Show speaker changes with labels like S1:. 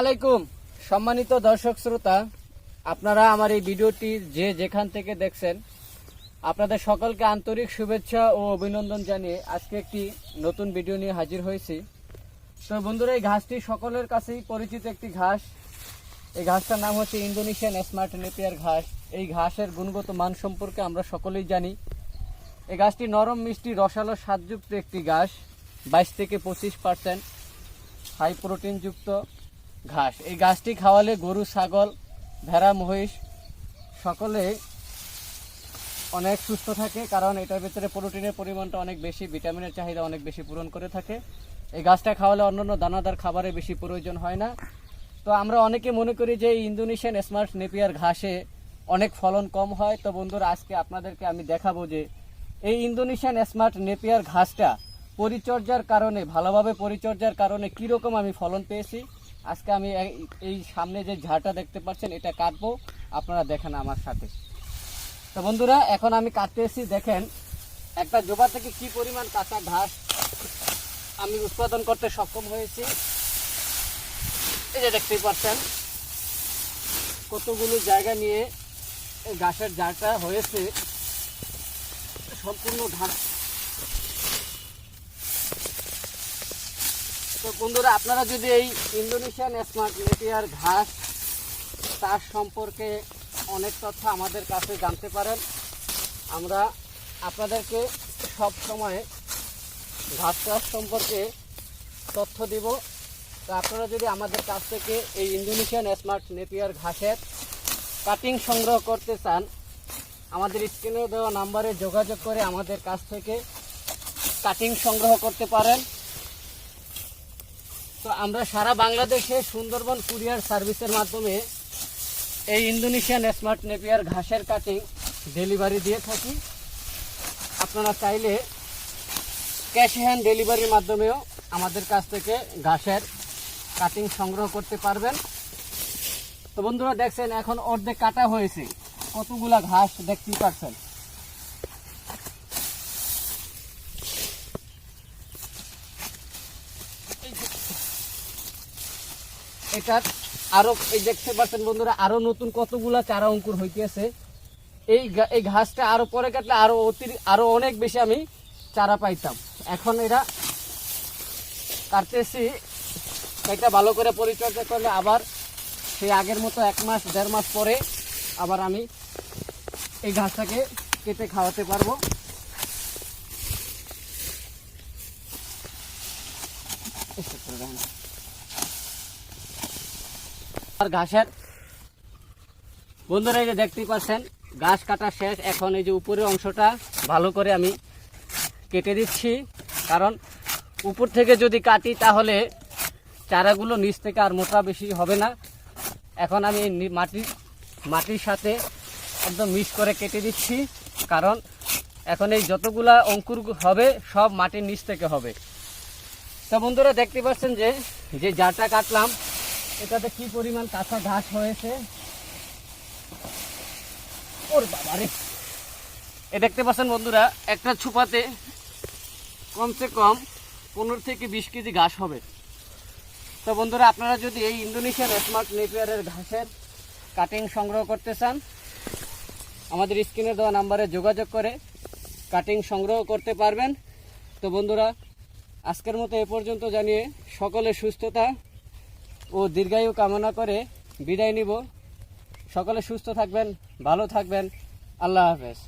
S1: আলাইকুম। সম্মানিত দর্শক শ্রোতা, আপনারা আমার এই ভিডিওটি যে যেখান থেকে দেখছেন, আপনাদের সকলকে আন্তরিক শুভেচ্ছা ও অভিনন্দন জানিয়ে আজকে একটি নতুন ভিডিও নিয়ে হাজির হয়েছি। তো বন্ধুরা, এই ঘাসটি সকলের কাছেই পরিচিত একটি ঘাস। এই ঘাসটার নাম হচ্ছে ইন্দোনেশিয়ান স্মার্ট নেপিয়ার ঘাস। এই ঘাসের গুণগত মান সম্পর্কে আমরা সকলেই জানি। এই গাছটি নরম, মিষ্টি, রসালো, স্বাদযুক্ত একটি ঘাস, বাইশ থেকে পঁচিশ পার্সেন্ট হাই প্রোটিনযুক্ত ঘাস। এই ঘাসটি খাওয়ালে গরু, ছাগল, ভেড়া, মহিষ সকলে অনেক সুস্থ থাকে, কারণ এটার ভিতরে প্রোটিনের পরিমাণটা অনেক বেশি, ভিটামিনের চাহিদা অনেক বেশি পূরণ করে থাকে। এই গাছটা খাওয়ালে অন্যান্য দানাদার খাবারের বেশি প্রয়োজন হয় না। তো আমরা অনেকে মনে করি যে এই ইন্দোনেশিয়ান স্মার্ট নেপিয়ার ঘাসে অনেক ফলন কম হয়। তো বন্ধুরা, আজকে আপনাদেরকে আমি দেখাবো যে এই ইন্দোনেশিয়ান স্মার্ট নেপিয়ার ঘাসটা পরিচর্যার কারণে, ভালোভাবে পরিচর্যার কারণে কীরকম আমি ফলন পেয়েছি। আজকে আমি এই- সামনে যে ঝাড়টা দেখতে পাচ্ছেন, এটা কাটবো। আপনারা দেখেন আমার সাথে। তো বন্ধুরা, এখন আমি কাটতে এসেছি, দেখেন, একটা জোবা থেকে কি পরিমাণ কাঁচা ঘাস আমি উৎপাদন করতে সক্ষম হয়েছি। এই যে দেখতেই পাচ্ছেন, কতগুলো জায়গা নিয়ে ঘাসের ঝাড়টা হয়েছে। সম্পূর্ণ ঘাস তো বন্ধুরা, আপনারা যদি এই ইন্দোনেশিয়ান স্মার্ট নেপিয়ার ঘাস তার সম্পর্কে অনেক তথ্য আমাদের কাছে জানতে পারেন, আমরা আপনাদেরকে সব সময় ঘাস চাষ সম্পর্কে তথ্য দিব। তো আপনারা যদি আমাদের কাছ থেকে এই ইন্দোনেশিয়ান স্মার্ট নেপিয়ার ঘাসের কাটিং সংগ্রহ করতে চান, আমাদের স্ক্রিনে দেওয়া নাম্বারে যোগাযোগ করে আমাদের কাছ থেকে কাটিং সংগ্রহ করতে পারেন। তো আমরা সারা বাংলাদেশে সুন্দরবন কুরিয়ার সার্ভিসের মাধ্যমে এই ইন্দোনেশিয়ান স্মার্ট নেপিয়ার ঘাসের কাটিং ডেলিভারি দিয়ে থাকি। আপনারা চাইলে ক্যাশ হ্যান্ড ডেলিভারির মাধ্যমেও আমাদের কাছ থেকে ঘাসের কাটিং সংগ্রহ করতে পারবেন। তো বন্ধুরা দেখছেন, এখন অর্ধেক কাটা হয়েছে। কতগুলা ঘাস দেখতেই পাচ্ছেন। এটা আরও, এই দেখতে পাচ্ছেন বন্ধুরা, আরও নতুন কতগুলা চারা অঙ্কুর হইতেছে। এই এই ঘাসটা আরও পরে কাটলে আরও অতিরিক্ত আরও অনেক বেশি আমি চারা পাইতাম। এখন এরা কাটতেছি, এটা ভালো করে পরিচর্যা করলে আবার সেই আগের মতো এক মাস, দেড় মাস পরে আবার আমি এই ঘাসটাকে কেটে খাওয়াতে পারব। আর ঘাসের। বন্ধুরা, এই যে দেখতেই পাচ্ছেন, ঘাস কাটা শেষ। এখন এই যে উপরের অংশটা ভালো করে আমি কেটে দিচ্ছি। কারণ উপর থেকে যদি কাটি, তাহলে চারাগুলো নিচ থেকে আর মোটা বেশি হবে না। এখন আমি মাটির মাটির সাথে একদম মিক্স করে কেটে দিচ্ছি। কারণ এখন এই যতগুলা অঙ্কুর হবে, সব মাটির নিচ থেকে হবে। তো বন্ধুরা, দেখতে পাচ্ছেন যে যে জারটা কাটলাম এটাতে কি পরিমাণ কাঁচা ঘাস হয়েছে? ওর বাবারে এ দেখতে পাচ্ছেন বন্ধুরা, একটা ছুপাতে কমসে কম পনেরো থেকে বিশ কেজি ঘাস হবে। তো বন্ধুরা, আপনারা যদি এই ইন্দোনেশিয়ান স্মার্ট নেপিয়ারের ঘাসের কাটিং সংগ্রহ করতে চান, আমাদের স্ক্রিনে দেওয়া নাম্বারে যোগাযোগ করে কাটিং সংগ্রহ করতে পারবেন। তো বন্ধুরা, আজকের মতো এ পর্যন্ত জানিয়ে সকলে সুস্থতা ও দীর্ঘায়ু কামনা করে বিদায় নিব। সকলে সুস্থ থাকবেন ভালো থাকবেন। আল্লাহ হাফেজ।